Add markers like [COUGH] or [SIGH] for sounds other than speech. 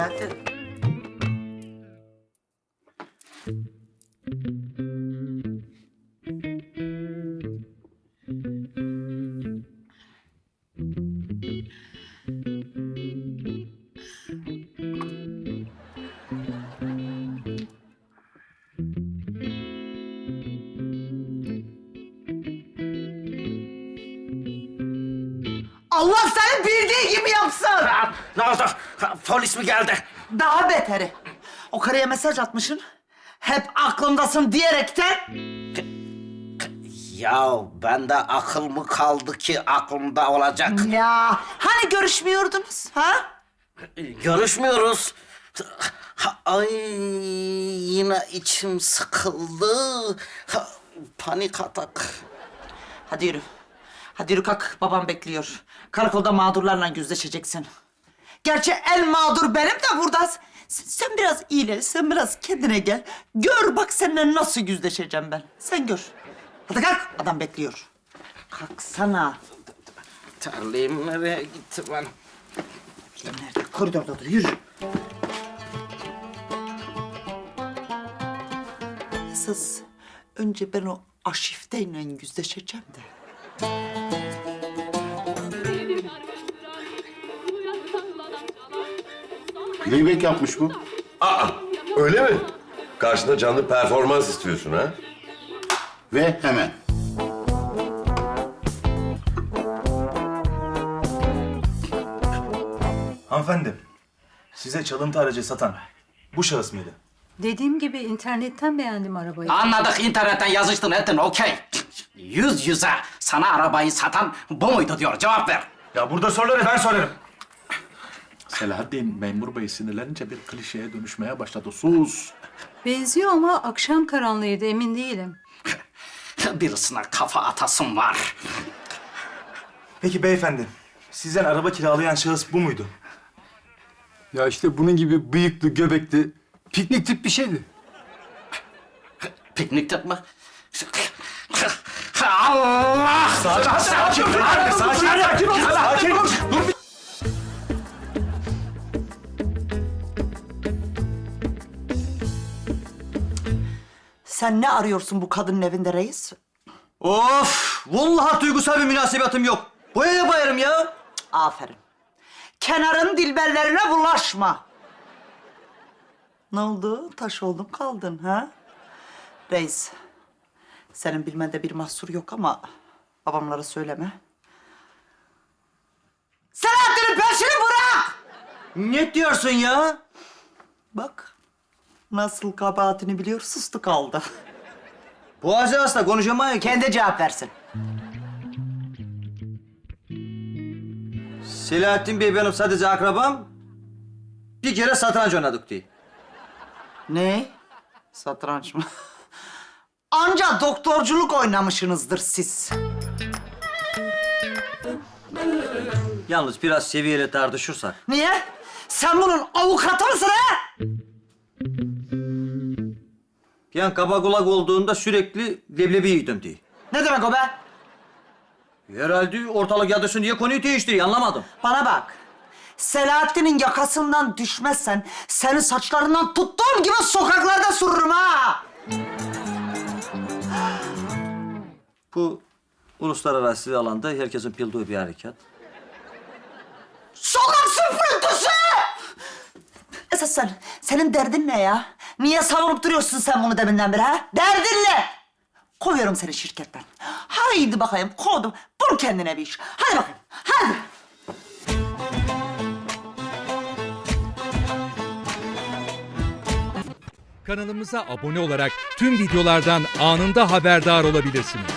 Selahattin. Allah seni bildiği gibi yapsın. Ha, Ne oldu? Ha, Polis mi geldi? Daha beteri. O karıya mesaj atmışsın. Hep aklımdasın diyerekten. Ya bende akıl mı kaldı ki aklımda olacak? Ya hani görüşmüyordunuz ha? Görüşmüyoruz. Ha, Ay yine içim sıkıldı. Ha, Panik atak. Hadi yürü. Hadi yürü kalk babam bekliyor. Karakolda mağdurlarla yüzleşeceksin. Gerçi el mağdur benim de burada. Sen, sen biraz iyile, sen biraz kendine gel. Gör bak seninle nasıl yüzleşeceğim ben. Sen gör. Hadi kalk, adam bekliyor. Kalksana. Terliğim nereye gitti ben? Nerede? Koridorda dur, yürü. Esas önce ben o aşifteyle yüzleşeceğim de. Playback yapmış bu. Aa, öyle mi? Karşında canlı performans istiyorsun ha? Ve hemen. Hanımefendi, size çalıntı aracı satan bu şahıs mıydı? Dediğim gibi internetten beğendim arabayı. Anladık internetten yazıştın ettin okey. Yüz yüze sana arabayı satan bu muydu diyor cevap ver. Ya burada soruları ben sorarım. Selahattin memur bey sinirlenince bir klişeye dönüşmeye başladı. Sus. Benziyor ama akşam karanlığıydı emin değilim. Birisine kafa atasım var. Peki beyefendi, sizden araba kiralayan şahıs bu muydu? Ya işte bunun gibi bıyıklı, göbekli, piknik tip bir şeydi. Piknik mi? Allah! Sakin, sakin, sakin, sakin, sakin, sakin. Dur bir... Sen ne arıyorsun bu kadının evinde reis? Of! Vallahi duygusal bir münasebetim yok. Boyaya bayarım ya. Aferin. Kenarın dilberlerine bulaşma. Ne oldu? Taş oldun kaldın ha? Reis, senin bilmende bir mahsur yok ama babamlara söyleme. Selahattin'in peşini bırak! Ne diyorsun ya? Bak, nasıl kabahatini biliyor, sustu kaldı. Boğazı hasta konuşamıyor ki. Kendi cevap versin. Selahattin Bey benim sadece akrabam. Bir kere satranç oynadık diye. Ne? Satranç mı? [LAUGHS] Anca doktorculuk oynamışsınızdır siz. Yalnız biraz seviyeli tartışırsak. Niye? Sen bunun avukatı mısın ha? Yani kaba kulak olduğunda sürekli leblebi yedim diye. Ne demek o be? Herhalde ortalık yadısın diye konuyu değiştiriyor anlamadım. Bana bak. Selahattin'in yakasından düşmezsen seni saçlarından tuttuğum gibi sokaklarda sürürüm ha. Bu uluslararası alanda herkesin bildiği bir harekat. Sokak süpürüntüsü! Esas sen, senin derdin ne ya? Niye savunup duruyorsun sen bunu deminden beri ha? Derdin ne? Kovuyorum seni şirketten. Haydi bakayım kovdum. Bul kendine bir iş. Hadi bakayım. Hadi. Kanalımıza abone olarak tüm videolardan anında haberdar olabilirsiniz.